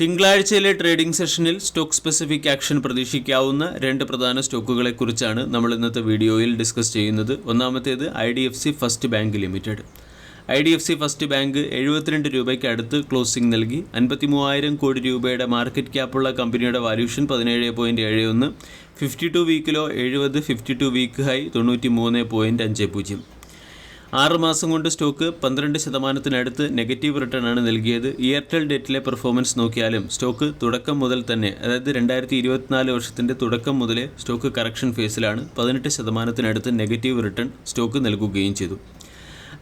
തിങ്കളാഴ്ചയിലെ trading സെഷനിൽ stock specific action പ്രതീക്ഷിക്കാവുന്ന രണ്ട് പ്രധാന സ്റ്റോക്കുകളെക്കുറിച്ചാണ് നമ്മൾ ഇന്നത്തെ വീഡിയോയിൽ ഡിസ്കസ് ചെയ്യുന്നത്. ഒന്നാമത്തേത് I D F C first bank limited. I D F C first bank എഴുപത്തിരണ്ട് രൂപയ്ക്ക് അടുത്ത് ക്ലോസിംഗ് നൽകി. അൻപത്തി മൂവായിരം കോടി രൂപയുടെ മാർക്കറ്റ് ക്യാപ്പുള്ള കമ്പനിയുടെ വാല്യൂഷൻ പതിനേഴ് പോയിന്റ് ഏഴ് ഒന്ന് ഫിഫ്റ്റി ടു വീക്കിലോ എഴുപത് ഫിഫ്റ്റി ടു വീക്ക് ഹൈ തൊണ്ണൂറ്റി മൂന്ന് പോയിന്റ് അഞ്ച് പൂജ്യം. ആറ് മാസം കൊണ്ട് സ്റ്റോക്ക് പന്ത്രണ്ട് ശതമാനത്തിനടുത്ത് നെഗറ്റീവ് റിട്ടേൺ ആണ് നൽകിയത്. എയർടെൽ ഡേറ്റിലെ പെർഫോമൻസ് നോക്കിയാലും സ്റ്റോക്ക് തുടക്കം മുതൽ തന്നെ അതായത് രണ്ടായിരത്തി ഇരുപത്തിനാല് വർഷത്തിന്റെ തുടക്കം മുതലേ സ്റ്റോക്ക് കറക്ഷൻ ഫേസിലാണ് പതിനെട്ട് ശതമാനത്തിനടുത്ത് നെഗറ്റീവ് റിട്ടേൺ സ്റ്റോക്ക് നൽകുകയും ചെയ്തു.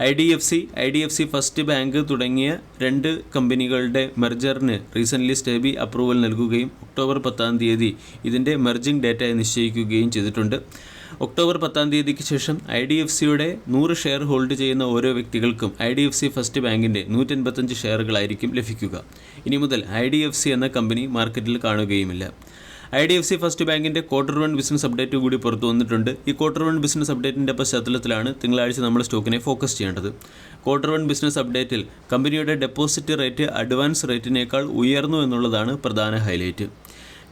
I D F C I D F C first bank തുടങ്ങിയ രണ്ട് കമ്പനികളുടെ മെർജറിന് റീസെന്റ്ലി സ്റ്റേബി അപ്രൂവൽ നൽകുകയും ഒക്ടോബർ പത്താം തീയതി ഇതിന്റെ മെർജിംഗ് ഡേറ്റ നിശ്ചയിക്കുകയും ചെയ്തിട്ടുണ്ട്. ഒക്ടോബർ പത്താം തീയതിക്ക് ശേഷം ഐ ഡി എഫ് സിയുടെ നൂറ് ഷെയർ ഹോൾഡ് ചെയ്യുന്ന ഓരോ വ്യക്തികൾക്കും I D F C first ബാങ്കിന്റെ നൂറ്റൻപത്തഞ്ച് ഷെയറുകളായിരിക്കും ലഭിക്കുക. ഇനി മുതൽ ഐ ഡി എഫ് സി എന്ന കമ്പനി മാർക്കറ്റിൽ കാണുകയുമില്ല. I D F C first ബാങ്കിന്റെ ക്വാർട്ടർ വൺ ബിസിനസ് അപ്ഡേറ്റ് കൂടി പുറത്തു വന്നിട്ടുണ്ട്. ഈ ക്വാർട്ടർ വൺ ബിസിനസ് അപ്ഡേറ്റിന്റെ പശ്ചാത്തലത്തിലാണ് തിങ്കളാഴ്ച നമ്മൾ സ്റ്റോക്കിനെ ഫോക്കസ് ചെയ്യേണ്ടത്. ക്വാർട്ടർ വൺ ബിസിനസ് അപ്ഡേറ്റിൽ കമ്പനിയുടെ ഡെപ്പോസിറ്റ് റേറ്റ് അഡ്വാൻസ് റേറ്റിനേക്കാൾ ഉയർന്നു എന്നുള്ളതാണ് പ്രധാന ഹൈലൈറ്റ്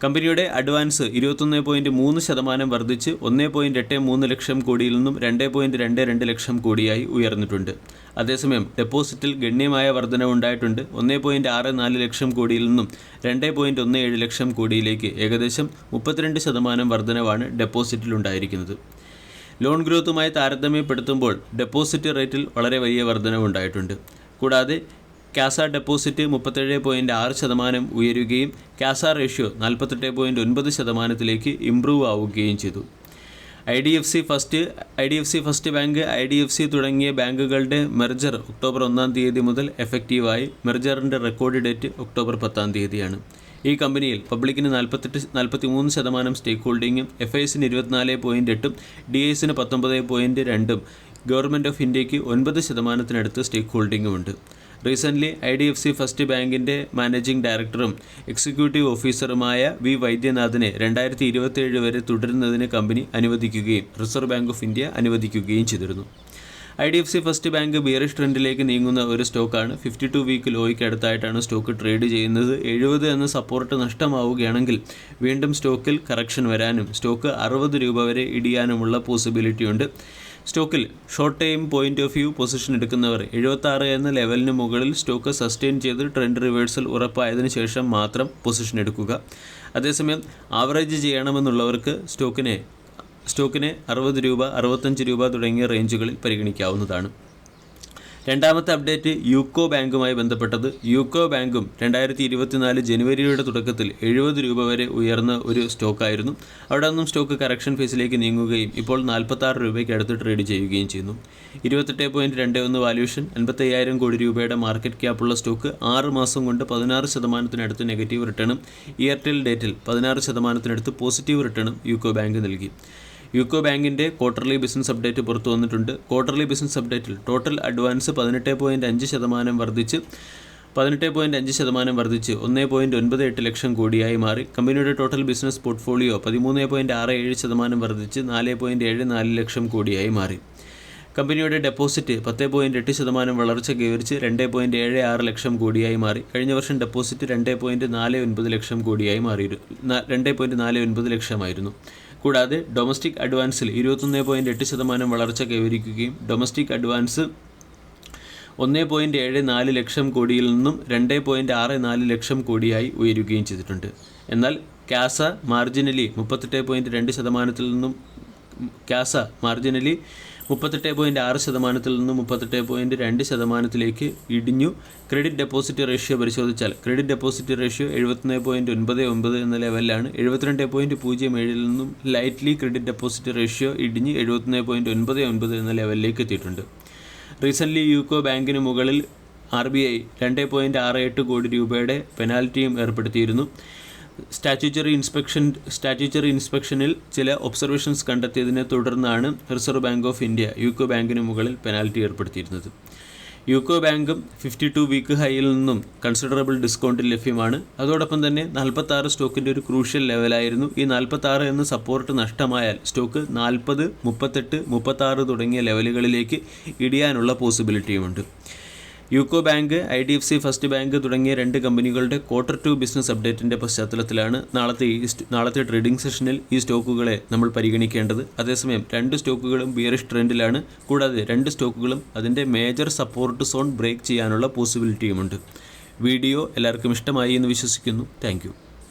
കമ്പനിയുടെ അഡ്വാൻസ് ഇരുപത്തൊന്ന് പോയിന്റ് മൂന്ന് ശതമാനം വർദ്ധിച്ച് ഒന്ന് പോയിന്റ് എട്ട് മൂന്ന് ലക്ഷം കോടിയിൽ നിന്നും രണ്ട് പോയിന്റ് രണ്ട് രണ്ട് ലക്ഷം കോടിയായി ഉയർന്നിട്ടുണ്ട്. അതേസമയം ഡെപ്പോസിറ്റിൽ ഗണ്യമായ വർധനവുണ്ടായിട്ടുണ്ട് ഒന്ന് പോയിന്റ് ആറ് നാല് ലക്ഷം കോടിയിൽ നിന്നും രണ്ട് പോയിന്റ് ഒന്ന് ഏഴ് ലക്ഷം കോടിയിലേക്ക് ഏകദേശം മുപ്പത്തിരണ്ട് ശതമാനം വർധനവാണ് ഡെപ്പോസിറ്റിൽ ഉണ്ടായിരിക്കുന്നത്. ലോൺ ഗ്രോത്തുമായി താരതമ്യപ്പെടുത്തുമ്പോൾ ഡെപ്പോസിറ്റ് റേറ്റിൽ വളരെ വലിയ വർധനവുണ്ടായിട്ടുണ്ട് കൂടാതെ കാസ ഡെപ്പോസിറ്റ് മുപ്പത്തേഴ് പോയിന്റ് ആറ് ശതമാനം ഉയരുകയും കാസ റേഷ്യോ നാൽപ്പത്തെട്ട് പോയിന്റ് ഒൻപത് ശതമാനത്തിലേക്ക് ഇംപ്രൂവ് ആവുകയും ചെയ്തു. I D F C first I D F C first bank I D F C തുടങ്ങിയ ബാങ്കുകളുടെ മെർജർ ഒക്ടോബർ ഒന്നാം തീയതി മുതൽ എഫക്റ്റീവായി. മെർജറിന്റെ റെക്കോർഡ് ഡേറ്റ് ഒക്ടോബർ പത്താം തീയതിയാണ്. ഈ കമ്പനിയിൽ പബ്ലിക്കിന് നാൽപ്പത്തെട്ട് നാൽപ്പത്തി മൂന്ന് ശതമാനം സ്റ്റേക്ക് ഹോൾഡിങ്ങും എഫ് ഐ എസിന് ഇരുപത്തിനാല് പോയിന്റ് എട്ടും ഡി എസിന് പത്തൊമ്പത് പോയിന്റ് രണ്ടും ഗവൺമെന്റ് ഓഫ് ഇന്ത്യയ്ക്ക് ഒൻപത് ശതമാനത്തിനടുത്ത് സ്റ്റേക്ക് ഹോൾഡിങ്ങും ഉണ്ട്. Recently I D F C first ബാങ്കിന്റെ മാനേജിംഗ് ഡയറക്ടറും എക്സിക്യൂട്ടീവ് ഓഫീസറുമായ വി വൈദ്യനാഥനെ രണ്ടായിരത്തി ഇരുപത്തിയേഴ് വരെ തുടരുന്നതിന് കമ്പനി അനുവദിക്കുകയും റിസർവ് ബാങ്ക് ഓഫ് ഇന്ത്യ അനുവദിക്കുകയും ചെയ്തിരുന്നു. I D F C first bank bearish ട്രെൻഡിലേക്ക് നീങ്ങുന്ന ഒരു സ്റ്റോക്കാണ്. ഫിഫ്റ്റി ടു വീക്ക് ലോയ്ക്ക് അടുത്തായിട്ടാണ് സ്റ്റോക്ക് ട്രേഡ് ചെയ്യുന്നത്. എഴുപത് എന്ന സപ്പോർട്ട് നഷ്ടമാവുകയാണെങ്കിൽ വീണ്ടും സ്റ്റോക്കിൽ കറക്ഷൻ വരാനും സ്റ്റോക്ക് അറുപത് രൂപ വരെ ഇടിയാനുമുള്ള പോസിബിലിറ്റി ഉണ്ട്. സ്റ്റോക്കിൽ short time point of view position എടുക്കുന്നവർ എഴുപത്താറ് എന്ന ലെവലിന് മുകളിൽ സ്റ്റോക്ക് സസ്റ്റെയിൻ ചെയ്ത് ട്രെൻഡ് റിവേഴ്സൽ ഉറപ്പായതിനു ശേഷം മാത്രം പൊസിഷൻ എടുക്കുക. അതേസമയം ആവറേജ് ചെയ്യണമെന്നുള്ളവർക്ക് സ്റ്റോക്കിനെ സ്റ്റോക്കിനെ അറുപത് രൂപ അറുപത്തഞ്ച് രൂപ തുടങ്ങിയ റേഞ്ചുകളിൽ പരിഗണിക്കാവുന്നതാണ്. രണ്ടാമത്തെ അപ്ഡേറ്റ് യൂക്കോ ബാങ്കുമായി ബന്ധപ്പെട്ടത്. യൂക്കോ ബാങ്കും രണ്ടായിരത്തി ഇരുപത്തിനാല് ജനുവരിയുടെ തുടക്കത്തിൽ എഴുപത് രൂപ വരെ ഉയർന്ന ഒരു സ്റ്റോക്കായിരുന്നു. അവിടെ നിന്നും സ്റ്റോക്ക് കറക്ഷൻ ഫേസിലേക്ക് നീങ്ങുകയും ഇപ്പോൾ നാൽപ്പത്താറ് രൂപയ്ക്ക് അടുത്ത് ട്രേഡ് ചെയ്യുകയും ചെയ്യുന്നു. ഇരുപത്തെട്ട് പോയിന്റ് രണ്ട് ഒന്ന് വാല്യൂഷൻ അൻപത്തയ്യായിരം കോടി രൂപയുടെ മാർക്കറ്റ് ക്യാപ്പുള്ള സ്റ്റോക്ക് ആറ് മാസം കൊണ്ട് പതിനാറ് ശതമാനത്തിനടുത്ത് നെഗറ്റീവ് റിട്ടേണും എയർടെൽ ഡേറ്റിൽ പതിനാറ് ശതമാനത്തിനടുത്ത് പോസിറ്റീവ് റിട്ടേണും യൂക്കോ ബാങ്ക് നൽകി. യൂക്കോ ബാങ്കിന്റെ ക്വാർട്ടർലി ബിസിനസ് അപ്ഡേറ്റ് പുറത്തു വന്നിട്ടുണ്ട്. ക്വാർട്ടർലി ബിസിനസ് അപ്ഡേറ്റിൽ ടോട്ടൽ അഡ്വാൻസ് പതിനെട്ട് പോയിന്റ് അഞ്ച് ശതമാനം വർദ്ധിച്ച് പതിനെട്ട് പോയിന്റ് അഞ്ച് ശതമാനം വർദ്ധിച്ച് ഒന്ന് പോയിന്റ് ഒൻപത് എട്ട് ലക്ഷം കോടിയായി മാറി. കമ്പനിയുടെ ടോട്ടൽ ബിസിനസ് പോർട്ട്ഫോളിയോ പതിമൂന്ന് പോയിന്റ് ആറ് ഏഴ് ശതമാനം വർദ്ധിച്ച് നാല് പോയിന്റ് ഏഴ് നാല് ലക്ഷം കോടിയായി മാറി. കമ്പനിയുടെ ഡെപ്പോസിറ്റ് പത്ത് പോയിന്റ് എട്ട് ശതമാനം വളർച്ച കൈവരിച്ച് രണ്ട് പോയിന്റ് ഏഴ് ആറ് ലക്ഷം കോടിയായി മാറി. കഴിഞ്ഞ വർഷം ഡെപ്പോസിറ്റ് രണ്ട് പോയിന്റ് നാല് ഒൻപത് ലക്ഷം കോടിയായി മാറിയിരുന്നു രണ്ട് പോയിന്റ് നാല് ഒൻപത് ലക്ഷമായിരുന്നു. കൂടാതെ ഡൊമസ്റ്റിക് അഡ്വാൻസിൽ ഇരുപത്തൊന്ന് പോയിന്റ് എട്ട് ശതമാനം വളർച്ച കൈവരിക്കുകയും ഡൊമസ്റ്റിക് അഡ്വാൻസ് ഒന്ന് പോയിന്റ് ഏഴ് നാല് ലക്ഷം കോടിയിൽ നിന്നും രണ്ട് പോയിന്റ് ആറ് നാല് ലക്ഷം കോടിയായി ഉയരുകയും ചെയ്തിട്ടുണ്ട്. എന്നാൽ ക്യാസ മാർജിനലി മുപ്പത്തെട്ട് പോയിന്റ് രണ്ട് ശതമാനത്തിൽ നിന്നും ക്യാസ മാർജിനലി മുപ്പത്തെട്ട് പോയിന്റ് ആറ് ശതമാനത്തിൽ നിന്ന് മുപ്പത്തെട്ട് പോയിന്റ് രണ്ട് ശതമാനത്തിലേക്ക് ഇടിഞ്ഞു. ക്രെഡിറ്റ് ഡെപ്പോസിറ്റ് റേഷ്യോ പരിശോധിച്ചാൽ ക്രെഡിറ്റ് ഡെപ്പോസിറ്റ് റേഷ്യോ എഴുപത്തൊന്ന് പോയിന്റ് ഒൻപത് ഒമ്പത് എന്ന ലെവലിലാണ്. എഴുപത്തിരണ്ട് പോയിന്റ് പൂജ്യം ഏഴിൽ നിന്നും ലൈറ്റ്ലി ക്രെഡിറ്റ് ഡെപ്പോസിറ്റ് റേഷ്യോ ഇടിഞ്ഞ് എഴുപത്തൊന്ന് പോയിന്റ് ഒൻപത് ഒൻപത് എന്ന ലെവലിലേക്ക് എത്തിയിട്ടുണ്ട്. റീസെന്റ്ലി യൂക്കോ ബാങ്കിന് മുകളിൽ ആർ ബി ഐ രണ്ട് പോയിന്റ് ആറ് എട്ട് കോടി രൂപയുടെ പെനാൽറ്റിയും ഏർപ്പെടുത്തിയിരുന്നു. സ്റ്റാറ്റ്യൂച്ചറി ഇൻസ്പെക്ഷൻ സ്റ്റാറ്റ്യൂച്ചറി ഇൻസ്പെക്ഷനിൽ ചില ഒബ്സർവേഷൻസ് കണ്ടെത്തിയതിനെ തുടർന്നാണ് Reserve Bank of India UCO ബാങ്കിന് മുകളിൽ പെനാൽറ്റി ഏർപ്പെടുത്തിയിരുന്നത്. യുക്കോ ബാങ്കും ഫിഫ്റ്റി ടു വീക്ക് ഹൈയിൽ നിന്നും കൺസിഡറബിൾ ഡിസ്കൗണ്ടിൽ ലഭ്യമാണ്. അതോടൊപ്പം തന്നെ നാൽപ്പത്താറ് സ്റ്റോക്കിന്റെ ഒരു ക്രൂഷ്യൽ ലെവലായിരുന്നു ഈ നാൽപ്പത്താറ് എന്ന സപ്പോർട്ട് നഷ്ടമായാൽ സ്റ്റോക്ക് നാൽപ്പത് മുപ്പത്തെട്ട് മുപ്പത്താറ് തുടങ്ങിയ ലെവലുകളിലേക്ക് ഇടിയാനുള്ള പോസിബിലിറ്റിയുമുണ്ട് UCO bank I D F C first bank തുടങ്ങിയ രണ്ട് കമ്പനികളുടെ ക്വാർട്ടർ ടു ബിസിനസ് അപ്ഡേറ്റിന്റെ പശ്ചാത്തലത്തിലാണ് നാളത്തെ ഈ നാളത്തെ ട്രേഡിംഗ് സെഷനിൽ ഈ സ്റ്റോക്കുകളെ നമ്മൾ പരിഗണിക്കേണ്ടത്. അതേസമയം രണ്ട് സ്റ്റോക്കുകളും ബിയറിഷ് ട്രെൻഡിലാണ് കൂടാതെ രണ്ട് സ്റ്റോക്കുകളും അതിന്റെ മേജർ സപ്പോർട്ട് സോൺ ബ്രേക്ക് ചെയ്യാനുള്ള പോസിബിലിറ്റിയുമുണ്ട് വീഡിയോ എല്ലാവർക്കും ഇഷ്ടമായി എന്ന് വിശ്വസിക്കുന്നു. താങ്ക്